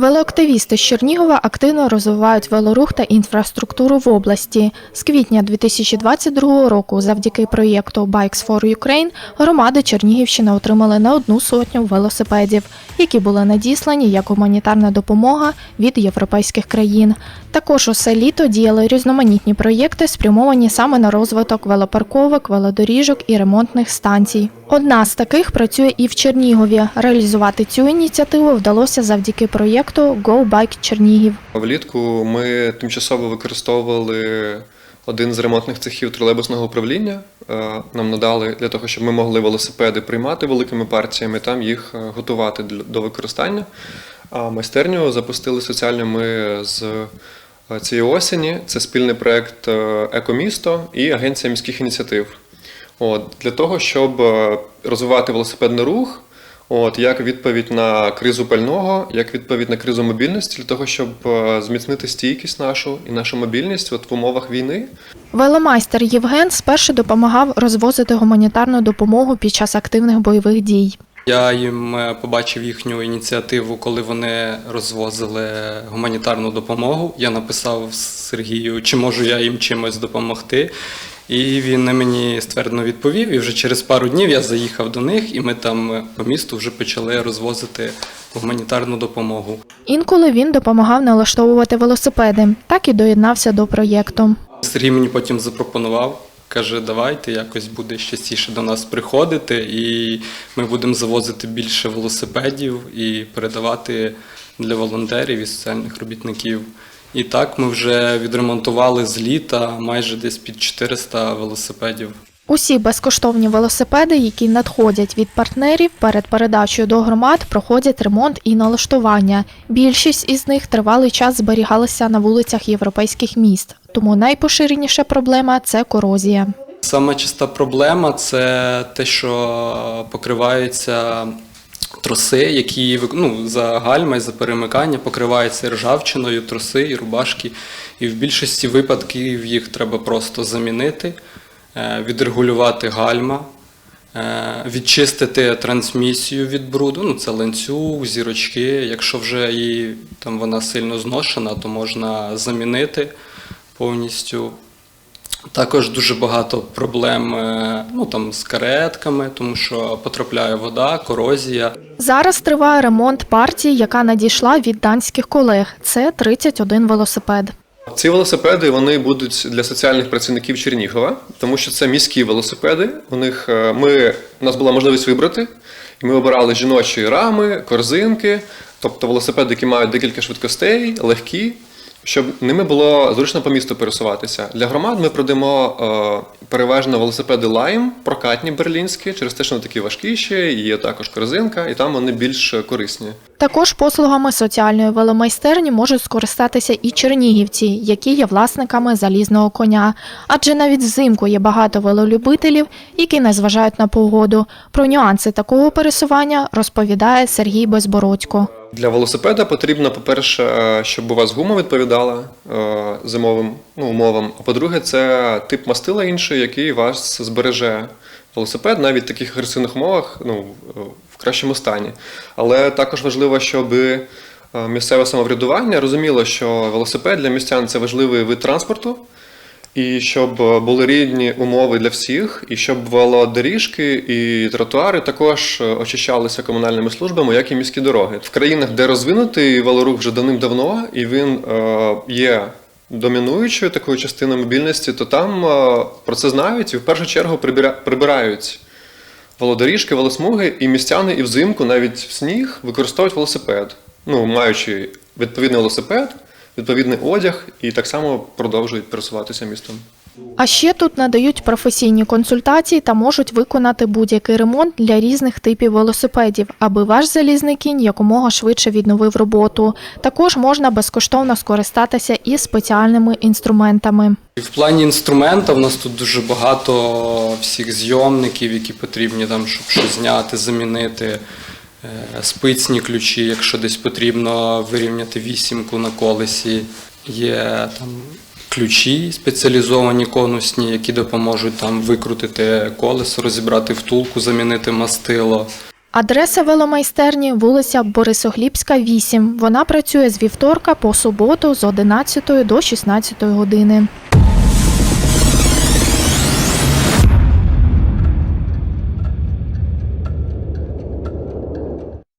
Велоактивісти з Чернігова активно розвивають велорух та інфраструктуру в області. З квітня 2022 року, завдяки проєкту Bikes for Ukraine, громади Чернігівщини отримали не одну сотню велосипедів, які були надіслані як гуманітарна допомога від європейських країн. Також усе літо діяли різноманітні проєкти, спрямовані саме на розвиток велопарковок, велодоріжок і ремонтних станцій. Одна з таких працює і в Чернігові. Реалізувати цю ініціативу вдалося завдяки проєкту Go Bike Чернігів. Влітку ми тимчасово використовували один з ремонтних цехів тролейбусного управління. Е, Нам надали для того, щоб ми могли велосипеди приймати великими партіями, там їх е, готувати до використання. А майстерню запустили соціально ми з е, цієї осені. Це спільний проект е, Екомісто і Агенція міських ініціатив. От, для того, щоб розвивати велосипедний рух, от, як відповідь на кризу пального, як відповідь на кризу мобільності, для того, щоб е, зміцнити стійкість нашу і нашу мобільність от, в умовах війни. Веломайстер Євген спершу допомагав розвозити гуманітарну допомогу під час активних бойових дій. Я їм е, побачив їхню ініціативу, коли вони розвозили гуманітарну допомогу. Я написав Сергію, чи можу я їм чимось допомогти. І він на мені ствердно відповів. І вже через пару днів я заїхав до них, і ми там е, по місту вже почали розвозити гуманітарну допомогу. Інколи він допомагав налаштовувати велосипеди, так і доєднався до проєкту. Сергій мені потім запропонував. Каже, давайте якось буде частіше до нас приходити, і ми будемо завозити більше велосипедів і передавати для волонтерів і соціальних робітників. І так ми вже відремонтували з літа майже десь під 400 велосипедів. Усі безкоштовні велосипеди, які надходять від партнерів перед передачею до громад, проходять ремонт і налаштування. Більшість із них тривалий час зберігалися на вулицях європейських міст. Тому найпоширеніша проблема це корозія. Сама часта проблема це те, що покриваються троси, які ну, за гальма і за перемикання покриваються ржавчиною, троси і рубашки. І в більшості випадків їх треба просто замінити, е, відрегулювати гальма, е, відчистити трансмісію від бруду. Ну, це ланцюг, зірочки. Якщо вже її там вона сильно зношена, то можна замінити повністю. Також дуже багато проблем е, ну, там, з каретками, тому що потрапляє вода, корозія. Зараз триває ремонт партії, яка надійшла від данських колег. Це 31 велосипед. Ці велосипеди вони будуть для соціальних працівників Чернігова, тому що це міські велосипеди. У них е, ми у нас була можливість вибрати, і ми обирали жіночі рами, корзинки, тобто велосипеди, які мають декілька швидкостей, легкі. Щоб ними було зручно по місту пересуватися. Для громад ми продамо е, переважно велосипеди Lime, прокатні берлінські, через те, що вони такі важкіші, є також корзинка, і там вони більш корисні. Також послугами соціальної веломайстерні можуть скористатися і чернігівці, які є власниками залізного коня. Адже навіть взимку є багато велолюбителів, які не зважають на погоду. Про нюанси такого пересування розповідає Сергій Безбородько. Для велосипеда потрібно, по-перше, е, щоб у вас гума відповідала е, зимовим ну, умовам. А по-друге, це тип мастила інший, який вас збереже велосипед навіть в таких агресивних умовах ну, е, кращому стані. Але також важливо, щоб е, місцеве самоврядування розуміло, що велосипед для містян це важливий вид транспорту. І щоб е, були рівні умови для всіх, і щоб велодоріжки і тротуари також е, очищалися комунальними службами, як і міські дороги. В країнах, де розвинутий велорух вже давним-давно, і він є домінуючою такою частиною мобільності, то там про це знають і в першу чергу прибира- прибирають велодоріжки, велосмуги, і містяни і взимку, навіть в сніг, використовують велосипед, ну маючи відповідний велосипед відповідний одяг і так само продовжують пересуватися містом. А ще тут надають професійні консультації та можуть виконати будь-який ремонт для різних типів велосипедів, аби ваш залізний кінь якомога швидше відновив роботу. Також можна безкоштовно скористатися і спеціальними інструментами. В плані інструмента в нас тут дуже багато всіх зйомників, які потрібні, там, щоб щось зняти, замінити. Е, Спицні ключі, якщо десь потрібно вирівняти вісімку на колесі. Є там ключі спеціалізовані конусні, які допоможуть там викрутити колесо, розібрати втулку, замінити мастило. Адреса веломайстерні вулиця Борисоглібська, 8. Вона працює з вівторка по суботу з 11 до 16 години.